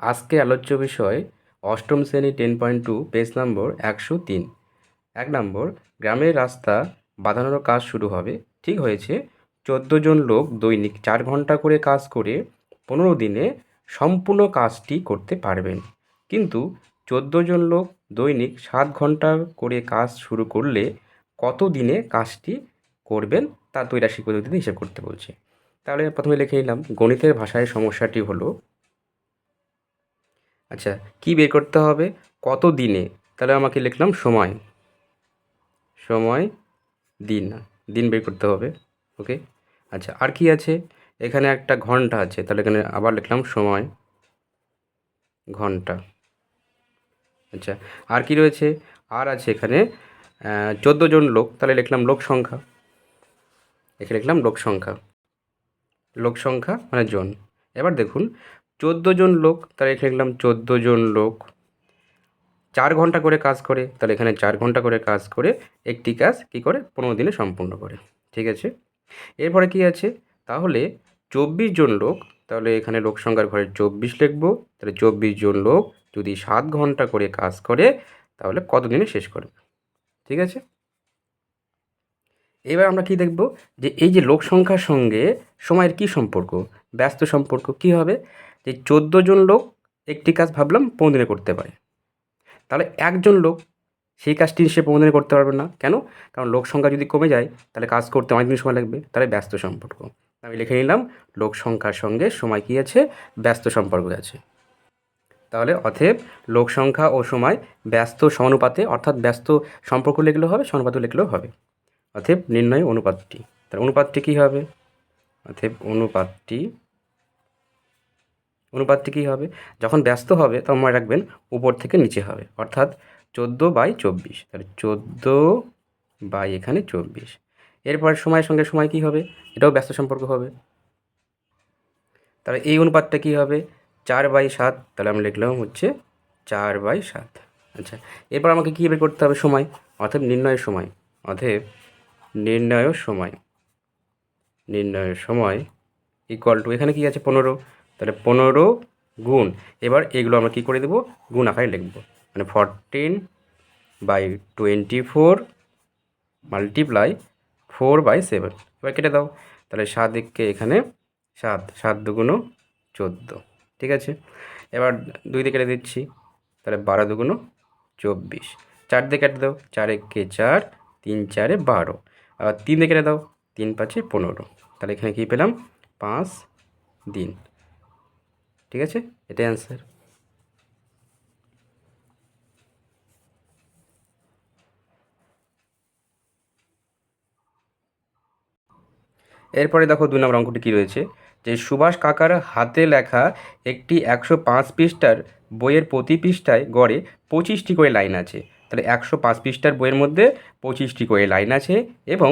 আজকে আলোচ্য বিষয় অষ্টম শ্রেণি টেন পয়েন্ট টু পেজ নম্বর একশো তিন। এক নম্বর, গ্রামের রাস্তা বাঁধানোর কাজ শুরু হবে। ঠিক হয়েছে, চোদ্দ জন লোক দৈনিক চার ঘণ্টা করে কাজ করে পনেরো দিনে সম্পূর্ণ কাজটি করতে পারবেন। কিন্তু চোদ্দ জন লোক দৈনিক সাত ঘণ্টা করে কাজ শুরু করলে কত দিনে কাজটি করবেন? তা তৈরাশি পদ্ধতিতে হিসেব করতে বলছে। তাহলে প্রথমে লিখে নিলাম, গণিতের ভাষায় সমস্যাটি হলো আচ্ছা কী বের করতে হবে? কত দিনে তাহলে আমাকে লিখলাম সময়। সময়, দিন। দিন বের করতে হবে, ওকে? আচ্ছা আর কি আছে? এখানে একটা ঘণ্টা আছে, তাহলে এখানে আবার লিখলাম সময়। ঘণ্টা। আচ্ছা আর কি রয়েছে? আর আছে এখানে চোদ্দ জন লোক, তাহলে লিখলাম লোক সংখ্যা। এখানে লিখলাম লোক সংখ্যা। লোক সংখ্যা মানে জন। এবার দেখুন চোদ্দ জন লোক, তাহলে এখানে লিখলাম চোদ্দ জন লোক। চার ঘণ্টা করে কাজ করে, তাহলে এখানে চার ঘণ্টা করে কাজ করে একটি কাজ কি করে? পনেরো দিনে সম্পূর্ণ করে। ঠিক আছে? এরপরে কি আছে? তাহলে চব্বিশ জন লোক, তাহলে এখানে লোক সংখ্যার ঘরে চব্বিশ লিখব। তাহলে চব্বিশ জন লোক যদি সাত ঘণ্টা করে কাজ করে, তাহলে কত দিনে শেষ করবে? ঠিক আছে? এবার আমরা কি দেখব? যে এই যে লোক সংখ্যার সঙ্গে সময়ের কি সম্পর্ক? ব্যস্ত সম্পর্ক কি হবে? যে চোদ্দ জন লোক একটি কাজ ভাবলাম পনেরো করতে পারে। তাহলে একজন লোক সেই কাজটি সে পনেরো করতে পারবে না। কেন? কারণ লোক সংখ্যা যদি কমে যায়, তাহলে কাজ করতে অনেক দিন সময় লাগবে। তাহলে ব্যস্ত সম্পর্ক। আমি লিখে নিলাম, লোক সংখ্যার সঙ্গে সময় কী আছে? ব্যস্ত সম্পর্ক আছে। তাহলে অথেব লোক সংখ্যা ও সময় ব্যস্ত সমানুপাতে, অর্থাৎ ব্যস্ত সম্পর্ক লিখলেও হবে, সমানুপাত লিখলেও হবে। অথেব নির্ণয় অনুপাতটি। তাহলে অনুপাতটি কী হবে? অথেব অনুপাতটি অনুপাতটি কী হবে? যখন ব্যস্ত হবে, তখন মনে রাখবেন উপর থেকে নিচে হবে। অর্থাৎ চোদ্দ বাই চব্বিশ। তাহলে চোদ্দ বাই এখানে চব্বিশ। এরপর সময়ের সঙ্গে সময় কী হবে? এটাও ব্যস্ত সম্পর্ক হবে। তাহলে এই অনুপাতটা কী হবে? চার বাই সাত। তাহলে আমি লিখলাম হচ্ছে চার বাই সাত। আচ্ছা এরপর আমাকে কী বের করতে হবে? সময়। অথব নির্ণয়ের সময়। অথব নির্ণয় সময়। নির্ণয়ের সময় ইকুয়াল টু এখানে কী আছে? পনেরো। তাহলে পনেরো গুণ। এবার এগুলো আমরা কী করে দেবো? গুণ আকারে লিখব। মানে fourteen by twenty four multiply four by seven এবার কেটে দাও। তাহলে সাত দিককে এখানে সাত সাত দুগুণো চোদ্দ। ঠিক আছে? এবার দুই দিকে কেটে দিচ্ছি। তাহলে বারো দুগুণো চব্বিশ। চার দিকে কেটে দাও। চার একে চার, তিন চারে বারো। আবার তিন দিকে কেটে দাও। তিন পাঁচে পনেরো। তাহলে এখানে কী পেলাম? পাঁচ দিন। ঠিক আছে? এটাই অ্যান্সার এরপরে দেখো দুই নম্বর অঙ্কটি কী রয়েছে? যে সুভাষ কাকার হাতে লেখা একটি একশো পাঁচ পৃষ্ঠার বইয়ের প্রতি পৃষ্ঠায় গড়ে পঁচিশটি করে লাইন আছে। তাহলে একশো পাঁচ পৃষ্ঠার বইয়ের মধ্যে পঁচিশটি করে লাইন আছে এবং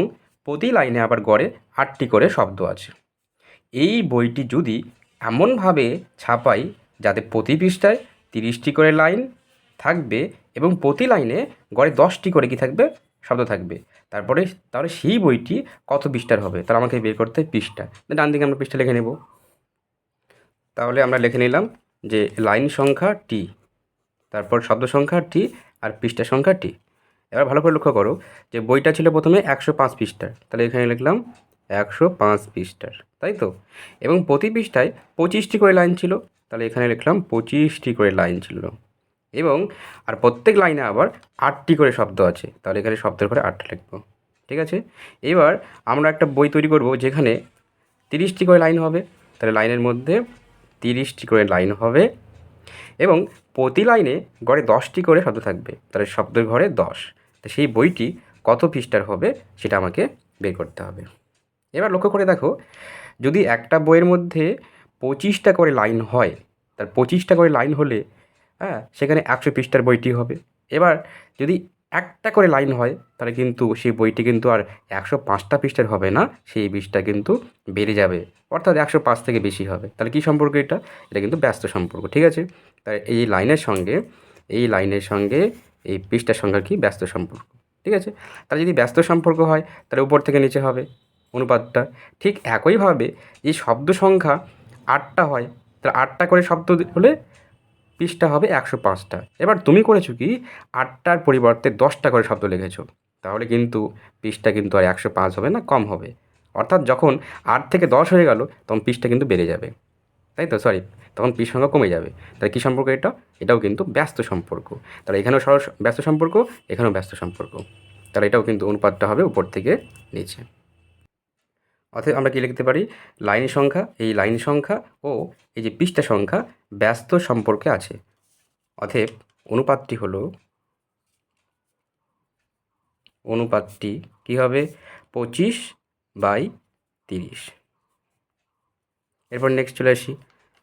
প্রতি লাইনে আবার গড়ে আটটি করে শব্দ আছে। এই বইটি যদি এমনভাবে ছাপাই যাতে প্রতি পৃষ্ঠায় তিরিশটি করে লাইন থাকবে এবং প্রতি লাইনে গড়ে দশটি করে কি থাকবে? শব্দ থাকবে। তারপরে, তাহলে সেই বইটি কত পৃষ্ঠার হবে? তাহলে আমাকে বের করতে পৃষ্ঠা। ডান দিকে আমরা পৃষ্ঠা লিখে নেব। তাহলে আমরা লিখে নিলাম যে লাইন সংখ্যা টি, তারপর শব্দ সংখ্যা টি আর পৃষ্ঠা সংখ্যা টি। এবার ভালো করে লক্ষ্য করো যে বইটা ছিল প্রথমে একশো পাঁচ পৃষ্ঠার। তাহলে এখানে লিখলাম একশো পাঁচ পৃষ্ঠার, তাই তো? এবং প্রতি পৃষ্ঠায় পঁচিশটি করে লাইন ছিল, তাহলে এখানে লিখলাম পঁচিশটি করে লাইন ছিল। এবং, আর প্রত্যেক লাইনে আবার আটটি করে শব্দ আছে, তাহলে এখানে শব্দের করে আটটা লিখব, ঠিক আছে? এবার আমরা একটা বই তৈরি করব যেখানে তিরিশটি করে লাইন হবে, তাহলে লাইনের মধ্যে তিরিশটি করে লাইন হবে, এবং প্রতি লাইনে গড়ে দশটি করে শব্দ থাকবে, তাহলে শব্দের ঘরে দশ। তো সেই বইটি কত পৃষ্ঠার হবে সেটা আমাকে বের করতে হবে। এবার লক্ষ্য করে দেখো, যদি একটা বইয়ের মধ্যে পঁচিশটা করে লাইন হয় তার পঁচিশটা করে লাইন হলে হ্যাঁ সেখানে একশো পৃষ্ঠার বইটি হবে। এবার যদি একটা করে লাইন হয়, তাহলে কিন্তু সেই বইটি কিন্তু আর একশো পাঁচটা পৃষ্ঠার হবে না, সেই বিষটা কিন্তু বেড়ে যাবে। অর্থাৎ একশো পাঁচ থেকে বেশি হবে। তাহলে কী সম্পর্ক এটা? এটা কিন্তু ব্যস্ত সম্পর্ক, ঠিক আছে? তাই এই লাইনের সঙ্গে, এই লাইনের সঙ্গে এই পৃষ্ঠার সংখ্যা কি? ব্যস্ত সম্পর্ক, ঠিক আছে? তাহলে যদি ব্যস্ত সম্পর্ক হয়, তাহলে উপর থেকে নিচে হবে। অনুপাতটা ঠিক একইভাবে এই শব্দ সংখ্যা আটটা হয়, তাহলে আটটা করে শব্দ হলে পৃষ্ঠা হবে একশো পাঁচটা। এবার তুমি করেছ কি, আটটার পরিবর্তে দশটা করে শব্দ লিখেছো, তাহলে কিন্তু পৃষ্ঠা কিন্তু আর একশো পাঁচ হবে না, কম হবে। অর্থাৎ যখন আট থেকে দশ হয়ে গেল, তখন পৃষ্ঠা কিন্তু বেড়ে যাবে। তাই তো? সরি তখন পৃষ্ঠ সংখ্যা কমে যাবে। তাহলে কী সম্পর্ক এটা? এটাও কিন্তু ব্যস্ত সম্পর্ক। তাহলে এখানেও সরস ব্যস্ত সম্পর্ক, এখানেও ব্যস্ত সম্পর্ক। তাহলে এটাও কিন্তু অনুপাতটা হবে উপর থেকে নিচে। অতএব আমরা কী লিখতে পারি? লাইন সংখ্যা, এই লাইন সংখ্যা ও এই যে পৃষ্ঠা সংখ্যা ব্যস্ত সম্পর্কে আছে। অতএব অনুপাতটি হলো অনুপাতটি কী হবে? পঁচিশ বাই তিরিশ। এরপর নেক্সট চলে আসি।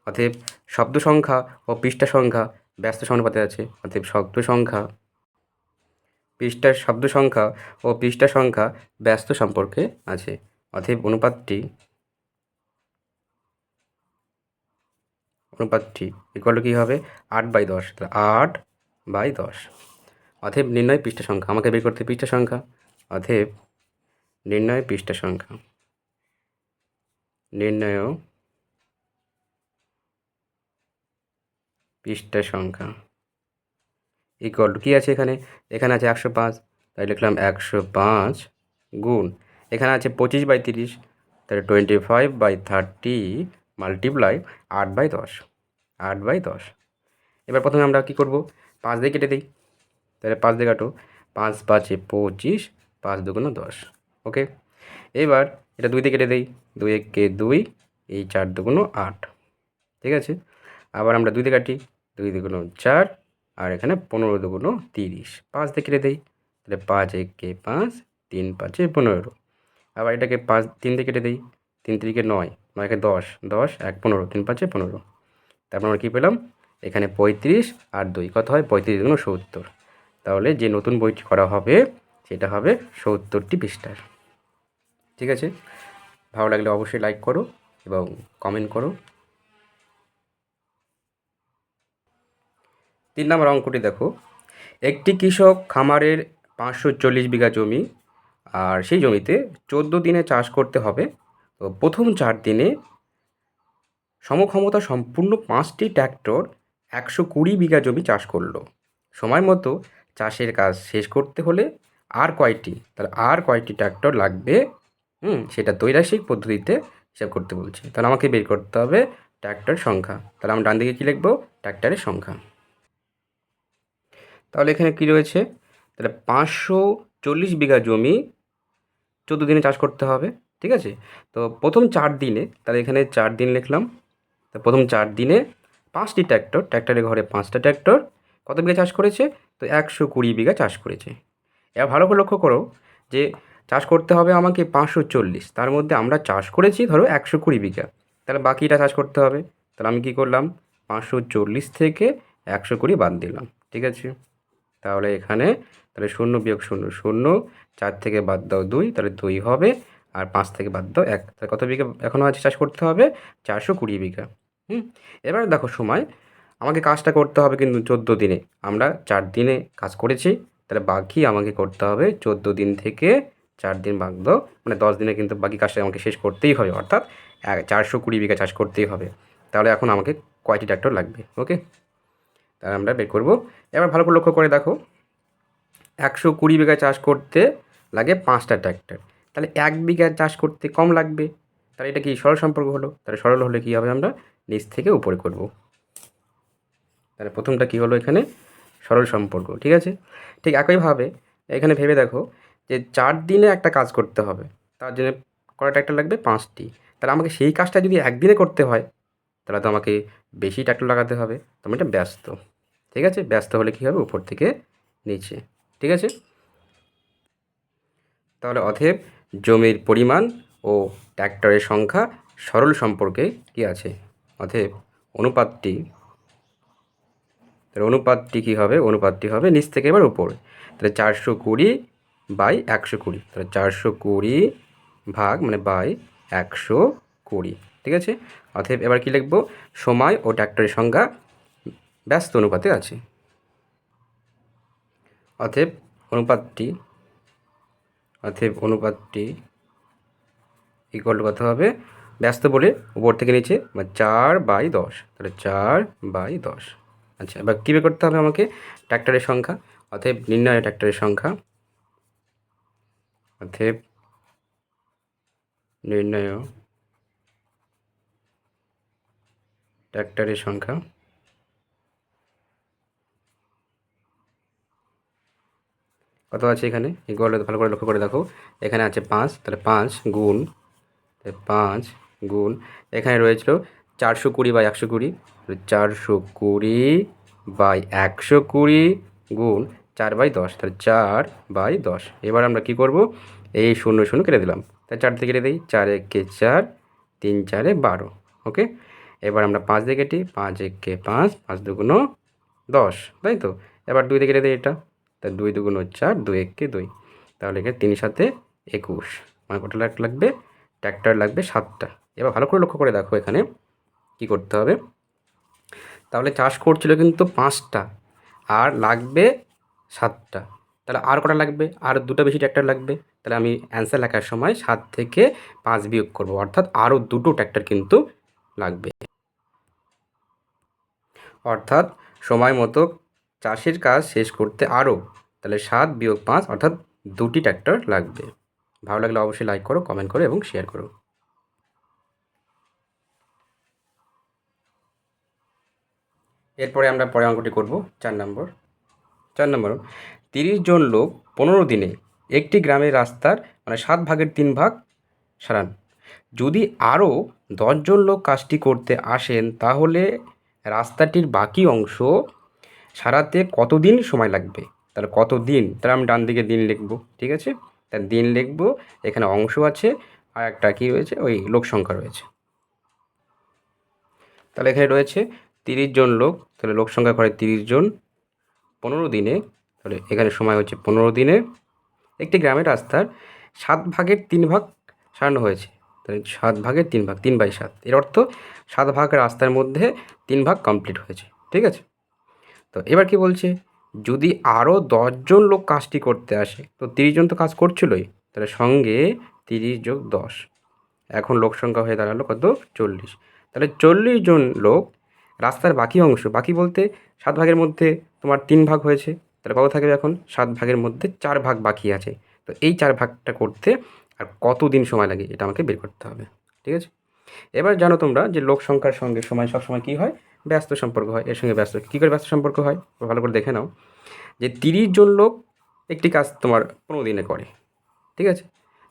অতএব শব্দ সংখ্যা ও পৃষ্ঠা সংখ্যা ব্যস্ত সমানুপাতে আছে। অতএব শব্দ সংখ্যা, পৃষ্ঠার শব্দ সংখ্যা ও পৃষ্ঠা সংখ্যা ব্যস্ত সম্পর্কে আছে। অতএব অনুপাতটি অনুপাতটি ইকুয়াল কী হবে? আট বাই দশ। তাহলে আট বাই দশ। অতএব নির্ণয় পৃষ্ঠা সংখ্যা। আমাকে বের করতে পৃষ্ঠা সংখ্যা। অতএব নির্ণয় পৃষ্ঠা সংখ্যা। নির্ণয় পৃষ্ঠা সংখ্যা। ইকুয়াল টু কী আছে এখানে? এখানে আছে একশো পাঁচ। তাই লিখলাম একশো পাঁচ গুণ এখানে আছে পঁচিশ বাই তিরিশ, তাহলে twenty five by thirty multiply আট বাই দশ, আট বাই দশ। এবার প্রথমে আমরা কী করব? পাঁচ দিয়ে কেটে দিই। তাহলে পাঁচ দিয়ে কাটো। পাঁচ পাঁচে পঁচিশ, পাঁচ দুগুণ দশ। ওকে? এবার এটা দুই দিয়ে কেটে দিই। দুই একে দুই, এই চার দুগুণ আট। ঠিক আছে? আবার আমরা দুই দিয়ে কাটি। দুই দুগুণ চার, আর এখানে পনেরো দুগুণ তিরিশ। পাঁচ দিয়ে কেটে দিই। তাহলে পাঁচ একে পাঁচ, তিন পাঁচে পনেরো। আবার এটাকে পাঁচ, তিন দিয়ে কেটে দিই। তিন তিরিকে নয়, নয়কে দশ দশ, এক, পনেরো, তিন পাঁচে পনেরো। তারপর আমরা কী পেলাম? এখানে পঁয়ত্রিশ আর দুই, কত হয়? পঁয়ত্রিশ গুণ সত্তর। তাহলে যে নতুন বইটি করা হবে, সেটা হবে সত্তরটি পৃষ্ঠার। ঠিক আছে? ভালো লাগলে অবশ্যই লাইক করো এবং কমেন্ট করো। তিন নম্বর অঙ্কটি দেখো। একটি কৃষক খামারের পাঁচশো চল্লিশ বিঘা জমি আর সেই জমিতে চোদ্দ দিনে চাষ করতে হবে। তো প্রথম চার দিনে সমক্ষমতা সম্পূর্ণ পাঁচটি ট্র্যাক্টর একশো কুড়ি বিঘা জমি চাষ করল। সময় মতো চাষের কাজ শেষ করতে হলে আর কয়টি, তাহলে আর কয়টি ট্র্যাক্টর লাগবে? হুম, সেটা দৈরাসিক পদ্ধতিতে হিসাব করতে বলছে। তাহলে আমাকে বের করতে হবে ট্র্যাক্টর সংখ্যা। তাহলে আমরা ডান দিকে কী লিখব? ট্র্যাক্টরের সংখ্যা। তাহলে এখানে কী রয়েছে? তাহলে পাঁচশো চল্লিশ বিঘা জমি চোদ্দ দিনে চাষ করতে হবে, ঠিক আছে? তো প্রথম চার দিনে, তাহলে এখানে চার দিন লিখলাম, তো প্রথম চার দিনে পাঁচটি ট্র্যাক্টর, ট্র্যাক্টরের ঘরে পাঁচটা ট্র্যাক্টর, কত বিঘা চাষ করেছে? তো একশো কুড়ি বিঘা চাষ করেছে। এবার ভালো করে লক্ষ্য করো যে চাষ করতে হবে আমাকে পাঁচশো চল্লিশ, তার মধ্যে আমরা চাষ করেছি ধরো একশো কুড়ি বিঘা, তাহলে বাকিটা চাষ করতে হবে। তাহলে আমি কী করলাম? পাঁচশো চল্লিশ থেকে একশো কুড়ি বাদ দিলাম, ঠিক আছে? তাহলে এখানে তাহলে শূন্য বিয়োগ শূন্য শূন্য, চার থেকে বাদ দাও দুই, তাহলে দুই হবে, আর পাঁচ থেকে বাদ দাও এক। তাহলে কত বিঘা এখনও আছে চাষ করতে হবে? চারশো কুড়ি বিঘা। হুম? এবার দেখো সময়। আমাকে কাজটা করতে হবে কিন্তু চোদ্দ দিনে। আমরা চার দিনে কাজ করেছি, তাহলে বাকি আমাকে করতে হবে চোদ্দ দিন থেকে চার দিন বাদ দাও। মানে দশ দিনে কিন্তু বাকি কাজটা আমাকে শেষ করতেই হবে, অর্থাৎ চারশো কুড়ি বিঘা চাষ করতেই হবে। তাহলে এখন আমাকে কয়টি ট্র্যাক্টর লাগবে? ওকে? তাহলে আমরা বের করব। এবার ভালো করে লক্ষ্য করে দেখো। একশো কুড়ি বিঘা চাষ করতে লাগে পাঁচটা ট্র্যাক্টর তাহলে এক বিঘা চাষ করতে কম লাগবে? তাহলে এটা কি সরল সম্পর্ক হলো? তাহলে সরল হলে কী হবে আমরা নিচ থেকে উপরে করব। তাহলে প্রথমটা কী হলো এখানে? সরল সম্পর্ক, ঠিক আছে? ঠিক একইভাবে এখানে ভেবে দেখো যে চার দিনে একটা কাজ করতে হবে। তার জন্য কটা ট্র্যাক্টর লাগবে? পাঁচটি। তাহলে আমাকে সেই কাজটা যদি একদিনে করতে হয়, তাহলে তো আমাকে বেশি ট্র্যাক্টর লাগাতে হবে। তো এটা ব্যস্ত। ঠিক আছে? ব্যস্ত হলে কী হবে? উপর থেকে নিচে। ঠিক আছে? তাহলে অথেব জমির পরিমাণ ও ট্র্যাক্টরের সংখ্যা সরল সম্পর্কে কি আছে? অথেব অনুপাতটি, তাহলে অনুপাতটি কী হবে? অনুপাতটি হবে নিচ থেকে এবার উপর। তাহলে চারশো কুড়ি বাই একশো কুড়ি। তাহলে চারশো কুড়ি ভাগ মানে বাই একশো কুড়ি। ঠিক আছে? অথব এবার কী লিখব? সময় ও ট্র্যাক্টরের সংখ্যা ব্যস্ত অনুপাতে আছে। অতএব অনুপাতটি অতএব অনুপাতটি ইকুয়াল কত হবে? ব্যস্ত বলে উপর থেকে নিচে চার বাই দশ। তাহলে চার বাই দশ। আচ্ছা এবার কী করতে হবে আমাকে? ট্র্যাক্টরের সংখ্যা অতএব নির্ণয় ট্র্যাক্টরের সংখ্যা অতএব নির্ণয় ট্র্যাক্টরের সংখ্যা। কত আছে এখানে? এগুলো ভালো করে লক্ষ্য করে দেখো। এখানে আছে পাঁচ, তাহলে পাঁচ গুণ, তাহলে পাঁচ গুণ। এখানে রয়েছিল চারশো কুড়ি বাই একশো কুড়ি চারশো কুড়ি বাই একশো কুড়ি গুণ চার বাই দশ, তাহলে চার বাই দশ। এবার আমরা কি করব? এই শূন্য শূন্য কেটে দিলাম। তাই চার থেকে কেটে দিই, চার একে চার, তিন চারে বারো, ওকে? এবার আমরা পাঁচ দিয়ে কেটি, পাঁচ একে পাঁচ পাঁচ দুগুণ দশ, তাই তো? এবার দুই দিয়ে কেটে দিই এটা। তা দুই দুগুণ হচ্ছে চার দুই এককে দুই। তাহলে এখানে তিনের সাথে একুশ। মানে লাখ লাগবে? ট্র্যাক্টর লাগবে সাতটা। এবার ভালো করে লক্ষ্য করে দেখো এখানে কি করতে হবে। তাহলে চাষ করছিল কিন্তু পাঁচটা, আর লাগবে সাতটা। তাহলে আর কটা লাগবে? আর দুটো বেশি ট্র্যাক্টর লাগবে। তাহলে আমি অ্যান্সার লেখার সময় সাত থেকে পাঁচ বিয়োগ করব। অর্থাৎ আরও দুটো ট্র্যাক্টর কিন্তু লাগবে। অর্থাৎ সময় মতো চাষের কাজ শেষ করতে আরও তাহলে সাত বিয়োগ পাঁচ অর্থাৎ দুটি ট্র্যাক্টর লাগবে। ভালো লাগলে অবশ্যই লাইক করো কমেন্ট করো এবং শেয়ার করো। এরপরে আমরা পরে অঙ্কটি করব, চার নম্বর। চার নম্বর, তিরিশ জন লোক পনেরো দিনে একটি গ্রামের রাস্তার মানে সাত ভাগের তিন ভাগ সারান। যদি আরও দশজন লোক কাজটি করতে আসেন, তাহলে রাস্তাটির বাকি অংশ সারাতে কতদিন সময় লাগবে? তাহলে কত দিন তাহলে আমি ডান দিকে দিন লিখব, ঠিক আছে? তার দিন লিখব, এখানে অংশ আছে, আর একটা কী রয়েছে? ওই লোক সংখ্যা রয়েছে। তাহলে এখানে রয়েছে তিরিশ জন লোক, তাহলে লোক সংখ্যা করে তিরিশ জন, পনেরো দিনে, তাহলে এখানে সময় হচ্ছে পনেরো দিনে। একটি গ্রামের রাস্তার সাত ভাগের তিন ভাগ সারানো হয়েছে, তাহলে সাত ভাগের তিন ভাগ, তিন বাই সাত। এর অর্থ সাত ভাগ রাস্তার মধ্যে তিন ভাগ কমপ্লিট হয়েছে, ঠিক আছে? তো এবার কি বলছে? যদি আরও দশজন লোক কাজটি করতে আসে, তো তিরিশ জন তো কাজ করছিলই, তাহলে সঙ্গে তিরিশ যোগ দশ। এখন লোক সংখ্যা হয়ে দাঁড়াল কত? চল্লিশ। তাহলে চল্লিশ জন লোক রাস্তার বাকি অংশ, বাকি বলতে সাত ভাগের মধ্যে তোমার তিন ভাগ হয়েছে, তাহলে কত থাকবে এখন? সাত ভাগের মধ্যে চার ভাগ বাকি আছে। তো এই চার ভাগটা করতে আর কত দিন সময় লাগে, এটা আমাকে বের করতে হবে। ঠিক আছে? এবার জানো তোমরা যে লোক সংখ্যার সঙ্গে সময় সবসময় কী হয়? ব্যস্ত সম্পর্ক হয়, এর সঙ্গে ব্যস্ত। কী করে ব্যস্ত সম্পর্ক হয়? ভালো করে দেখে নাও। যে তিরিশ জন লোক একটি কাজ তোমার পনেরো দিনে করে, ঠিক আছে?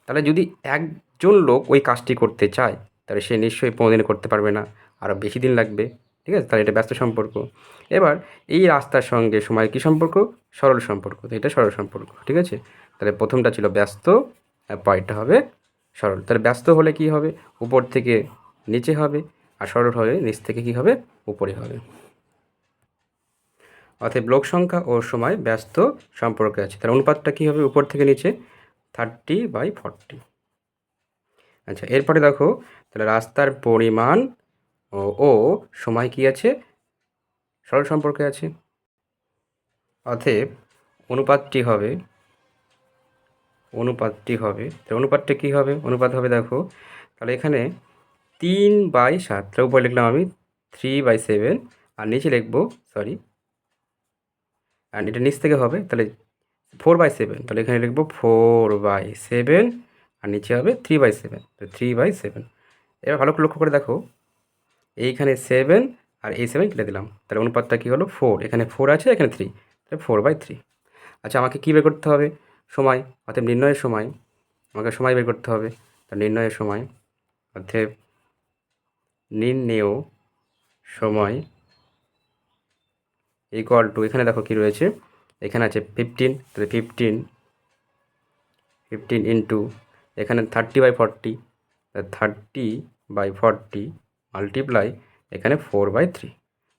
তাহলে যদি একজন লোক ওই কাজটি করতে চায়, তাহলে সে নিশ্চয়ই পনেরো দিনে করতে পারবে না আরও বেশি দিন লাগবে, ঠিক আছে? তাহলে এটা ব্যস্ত সম্পর্ক। এবার এই রাস্তার সঙ্গে সময় কী সম্পর্ক? সরল সম্পর্ক। তো এটা সরল সম্পর্ক, ঠিক আছে? তাহলে প্রথমটা ছিল ব্যস্ত পরেরটা হবে সরল। তাহলে ব্যস্ত হলে কি হবে? উপর থেকে নিচে হবে, আর সরল হলে নিচ থেকে কি হবে? উপরে হবে। অতএব লোক সংখ্যা ও সময় ব্যস্ত সম্পর্কে আছে। তার অনুপাতটা কী হবে উপর থেকে নিচে? থার্টি বাই ফর্টি আচ্ছা এরপরে দেখো, তাহলে রাস্তার পরিমাণ ও ও সময় কি আছে? সরল সম্পর্কে আছে। অতএব অনুপাতটি হবে অনুপাতটি হবে, তাহলে অনুপাতটা কী হবে? অনুপাত হবে দেখো, তাহলে এখানে তিন বাই সাত, তাহলে উপরে লিখলাম আমি থ্রি বাই সেভেন আর নিচে লিখব সরি আর এটা নিচ থেকে হবে, তাহলে ফোর বাই সেভেন তাহলে এখানে লিখব ফোর বাই সেভেন আর নিচে হবে থ্রি বাই সেভেন তো থ্রি বাই সেভেন এবার ভালো করে লক্ষ্য করে দেখো, এইখানে সেভেন আর এই সেভেন কেটে দিলাম, তাহলে অনুপাতটা কী হলো ফোর এখানে ফোর আছে, এখানে থ্রি তাহলে ফোর বাই থ্রি আচ্ছা আমাকে কী বের করতে হবে? সময় অর্থাৎ নির্ণয়ের সময়, আমাকে সময় বের করতে হবে তা নির্ণয়ের সময় অর্থাৎ নির্ণেয় সময় ইকুয়াল টু এখানে দেখো কী রয়েছে? এখানে আছে ফিফটিন তাহলে ফিফটিন ফিফটিন ইন্টু এখানে thirty by forty thirty by forty multiply এখানে ফোর বাই থ্রি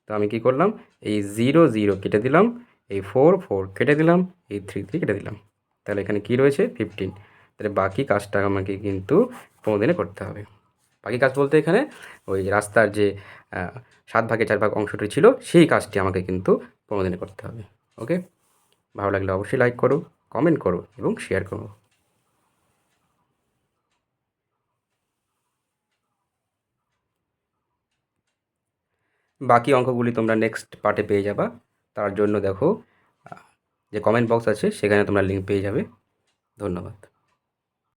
তো আমি কি করলাম? এই জিরো জিরো কেটে দিলাম, এই ফোর ফোর কেটে দিলাম, এই থ্রি থ্রি কেটে দিলাম। তাহলে এখানে কি রয়েছে? ফিফটিন তাহলে বাকি কাজটা আমাকে কিন্তু পনেরো দিনে করতে হবে। বাকি কাজ বলতে এখানে ওই রাস্তার যে সাত ভাগে চার ভাগ অংশটি ছিল, সেই কাজটি আমাকে কিন্তু পনেরো দিনে করতে হবে, ওকে? ভালো লাগলে অবশ্যই লাইক করো কমেন্ট করো এবং শেয়ার করো। বাকি অঙ্কগুলি তোমরা নেক্সট পার্টে পেয়ে যাবা, তার জন্য দেখো যে কমেন্ট বক্স আছে, সেখানে তোমরা লিঙ্ক পেয়ে যাবে, ধন্যবাদ।